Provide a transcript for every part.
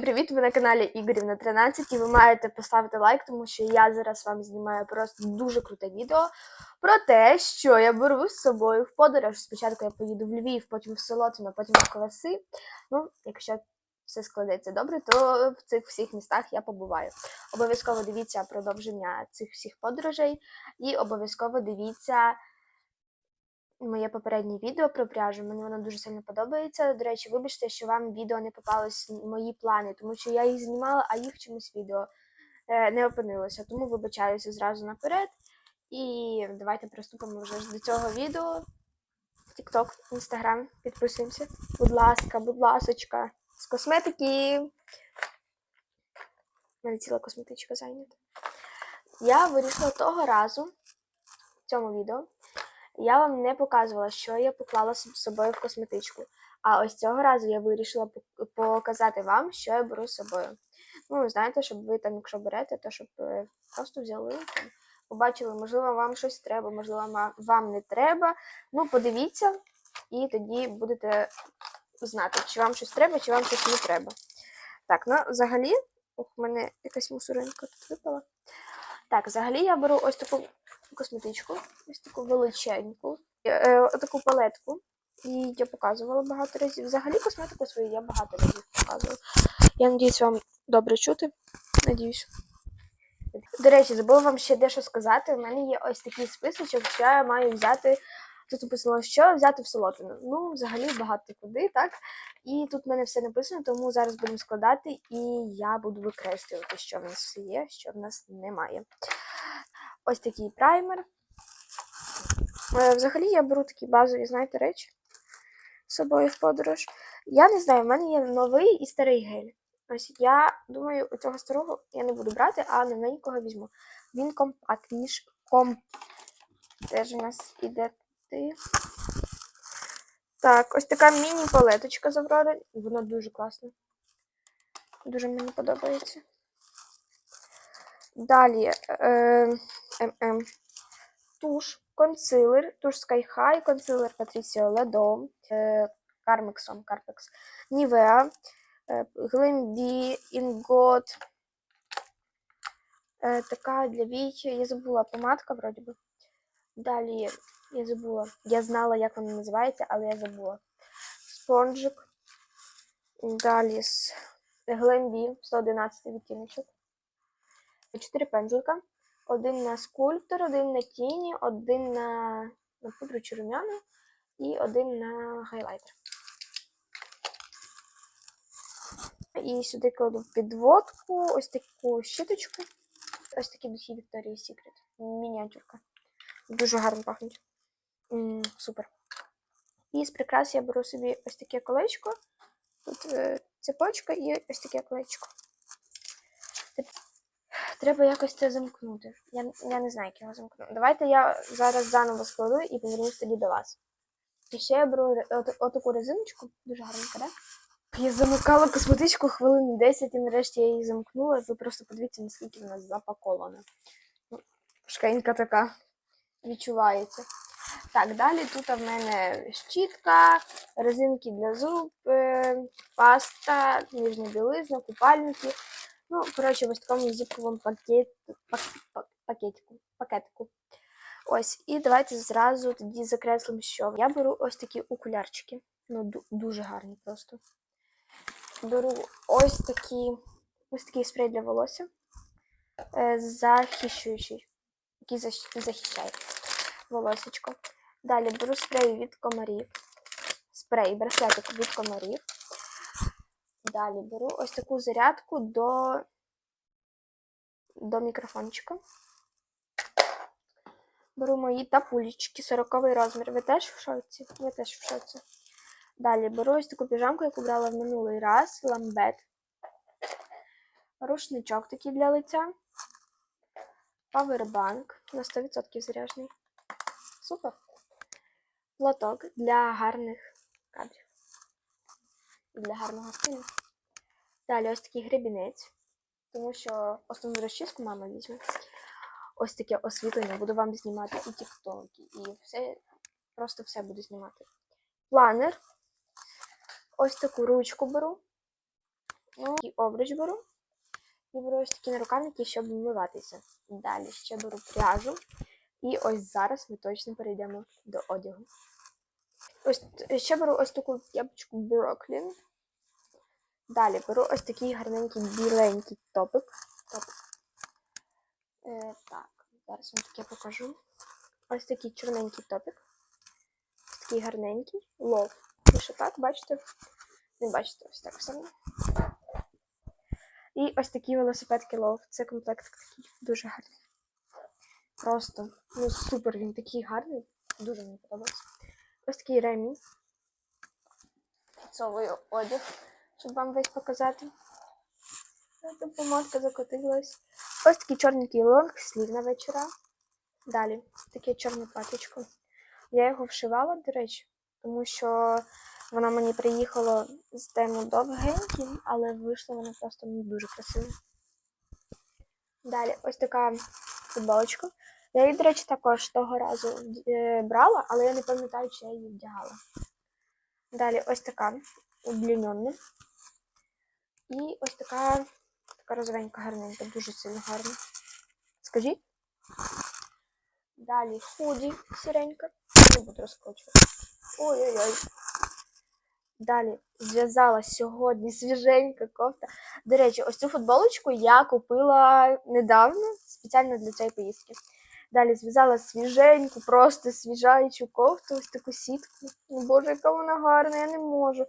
Привіт, ви на каналі Ігорівна 13 і ви маєте поставити лайк, тому що я зараз вам знімаю просто дуже круте відео про те, що я беру з собою в подорож. Спочатку я поїду в Львів, потім в Солотвино, потім в Колеси. Ну, якщо все складеться добре, то в цих всіх містах я побуваю. Обов'язково дивіться продовження цих всіх подорожей, і обов'язково дивіться моє попереднє відео про пряжу. Мені воно дуже сильно подобається. До речі, вибачте, що вам відео не попались мої плани, тому що я їх знімала, а їх чомусь відео е, не опинилося. Тому вибачаюся зразу наперед. І давайте приступимо вже до цього відео. TikTok, Instagram, підписуємося. Будь ласка, будь ласочка. З косметики. У мене ціла косметичка зайнята. Я вирішила того разу в цьому відео. Я вам не показувала, що я поклала з собою в косметичку. А ось цього разу я вирішила показати вам, що я беру з собою. Ну, знаєте, щоб ви там, якщо берете, то щоб е, просто взяли, там, побачили, можливо, вам щось треба, можливо, вам не треба. Ну, подивіться, і тоді будете знати, чи вам щось треба, чи вам щось не треба. Так, ну взагалі, ух, мене якась мусоринка тут випала. Так, взагалі я беру ось таку косметичку, ось таку величеньку, е, таку палетку. І я показувала багато разів. Взагалі косметику свою я багато разів показувала. Я надіюсь, вам добре чути. Надіюсь. До речі, забула вам ще дещо сказати. У мене є ось такий списочок, що я маю взяти. Тут написано, що взяти в солотину. Ну, взагалі багато куди, так? І тут в мене все написано, тому зараз будемо складати, і я буду викреслювати, що в нас є, що в нас немає. Ось такий праймер. Е, Взагалі я беру такі базові, знаєте, речі з собою в подорож. Я не знаю, в мене є новий і старий гель. Ось я думаю, у цього старого я не буду брати, а новенького візьму. Він компактніш. Комп... Де ж у нас іде ти? Так, ось така міні-палеточка з Аврори. Вона дуже класна. Дуже мені подобається. Далі е, ММ. Туш, консилер, туш Sky High, консилер Patricio Ledo, е, Carmexом, Carpex, Nivea, е, Ingot. Е, така для вій. Я забула помадка, вроді би. Далі я забула. Я знала, як вона називається, але я забула. Спонжик. Далі Glambi, 111 відтіночок. Чотири пензлика. Один на скульптор, один на тіні, один на, на пудру чи румяна і один на хайлайтер. І сюди кладу підводку ось таку щіточку. Ось такі духи Victoria's Secret. Мініатюрка. Дуже гарно пахнуть. М, супер. І з прикрас я беру собі ось таке колечко. Тут е, цепочка і ось таке колечко. Треба якось це замкнути. Я, я не знаю, як його замкнути. Давайте я зараз заново складу і повернусь тоді до вас. І ще я беру от, отаку резиночку, дуже гарненька, да? Я замикала косметичку хвилин 10 і нарешті я її замкнула. Ви просто подивіться, наскільки вона запакована. Ну, Шкенька така відчувається. Так, далі тут в мене щітка, резинки для зуб, е, паста, ніжня білизна, купальники. Ну, коротше, ось такому зіповому пакет, пак, пак- пакетику, пакетику. Ось, і давайте зразу тоді закреслимо, що я беру ось такі окулярчики. Ну, дуже гарні просто. Беру ось такі, ось такий спрей для волосся. е, Захищуючий, який захищає волосечко. Далі беру спрей від комарів. Спрей, браслетик від комарів. Далі беру ось таку зарядку до, до мікрофончика. Беру мої тапулечки, 40 розмір. Ви теж в шоці? Я теж в шоці. Далі беру ось таку піжамку, яку брала в минулий раз, ламбет. Рушничок такий для лиця. Павербанк на 100% заряджений. Супер. Платок для гарних кадрів. Для гарного стилю. Далі ось такий гребінець, тому що основну розчіску мама візьме. Ось таке освітлення, буду вам знімати і тіктоки, і все, просто все буду знімати. Планер. Ось таку ручку беру. Ну, і обруч беру. І беру ось такі нарукавники, щоб вмиватися. Далі ще беру пряжу. І ось зараз ми точно перейдемо до одягу. Ось ще беру ось таку кепочку Броклін. Далі беру ось такий гарненький біленький топик. топик. Е, так, зараз вам таке покажу. Ось такий чорненький топик. Такий гарненький. Лов. Лише так, бачите? Не бачите, ось так все. І ось такі велосипедки лов. Це комплект такий дуже гарний. Просто, ну супер, він такий гарний. Дуже мені подобається. Ось такий ремінь. Підсовую одяг, щоб вам весь показати. Та Помадка закотилась. Ось такий чорненький лонг, слів на вечора. Далі таке чорне платічко. Я його вшивала, до речі, тому що воно мені приїхало з тему довгеньким, але вийшло воно просто ну, дуже красиво. Далі ось така футболочка. Я її, до речі, також того разу е, брала, але я не пам'ятаю, чи я її вдягала. Далі ось така удлінена. І ось така, така розовенька, гарненька, дуже сильно гарна. Скажіть? Далі худі сіренька. Не буду розкручувати. Ой-ой-ой. Далі зв'язала сьогодні свіженька кофта. До речі, ось цю футболочку я купила недавно, спеціально для цієї поїздки. Далі зв'язала свіженьку, просто свіжаючу кофту, ось таку сітку. Боже, яка вона гарна, я не можу.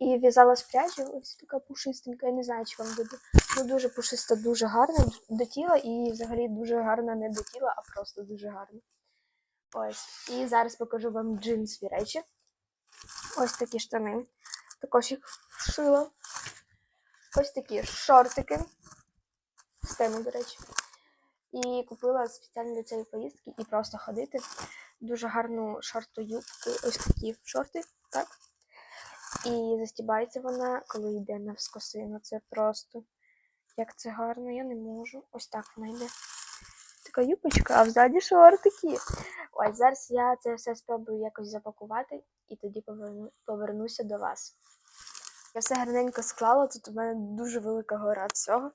І в'язала з пряжі, ось така пушистенька, я не знаю, чи вам буде. Ну, дуже пушиста, дуже гарна до тіла, і взагалі дуже гарна не до тіла, а просто дуже гарна. Ось. І зараз покажу вам джинсові речі. Ось такі штани. Також їх вшила. Ось такі шортики. З теми, до речі. І купила спеціально для цієї поїздки і просто ходити. Дуже гарну шорту юбку. Ось такі шорти, так? І застібається вона, коли йде навскоси. Ну це просто. Як це гарно, я не можу. Ось так вона йде. Така юбочка, а взаді шортики. Ось зараз я це все спробую якось запакувати і тоді поверну, повернуся до вас. Я все гарненько склала, тут у мене дуже велика гора всього.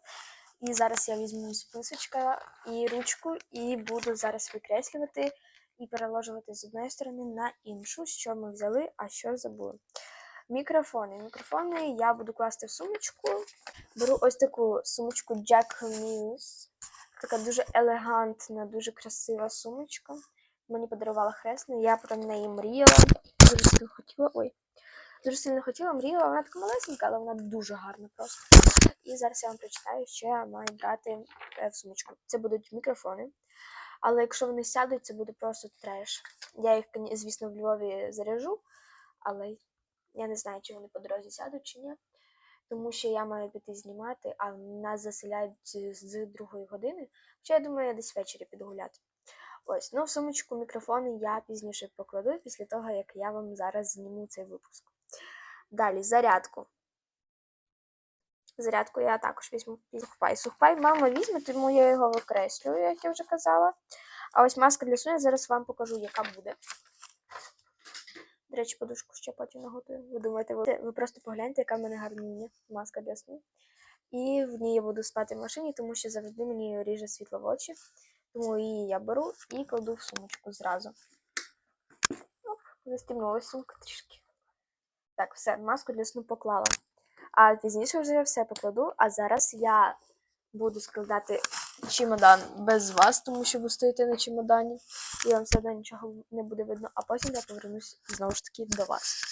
І зараз я візьму списочка і ручку, і буду зараз викреслювати і переложувати з одної сторони на іншу, що ми взяли, а що забули. Мікрофони. Мікрофони я буду класти в сумочку. Беру ось таку сумочку Jack Muse. Така дуже елегантна, дуже красива сумочка. Мені подарувала хресна, я про неї мріяла. Дуже сильно хотіла. Ой. Дуже сильно хотіла, мріяла. Вона така малесенька, але вона дуже гарна просто. І зараз я вам прочитаю, що я маю брати е, в сумочку. Це будуть мікрофони. Але якщо вони сядуть, це буде просто треш. Я їх, звісно, в Львові заряжу, але я не знаю, чи вони по дорозі сядуть чи ні. Тому що я маю піти знімати, а нас заселяють з другої години. Хоча я думаю, я десь ввечері піду гуляти. Ось, ну в сумочку мікрофони я пізніше покладу після того, як я вам зараз зніму цей випуск. Далі зарядку. Зарядку я також візьму сухпай. Сухпай мама візьме, тому я його викреслюю, як я вже казала. А ось маска для сну я зараз вам покажу, яка буде. До речі, подушку ще потім наготую. Ви думаєте, ви, ви просто погляньте, яка в мене гарніння маска для сну. І в ній я буду спати в машині, тому що завжди мені ріже світло в очі. Тому її я беру і кладу в сумочку зразу. Оп, застібнула сумка трішки. Так, все, маску для сну поклала. А пізніше вже все покладу. А зараз я буду складати чемодан без вас, тому що ви стоїте на чемодані, і вам все одно нічого не буде видно, а потім я повернусь знову ж таки до вас.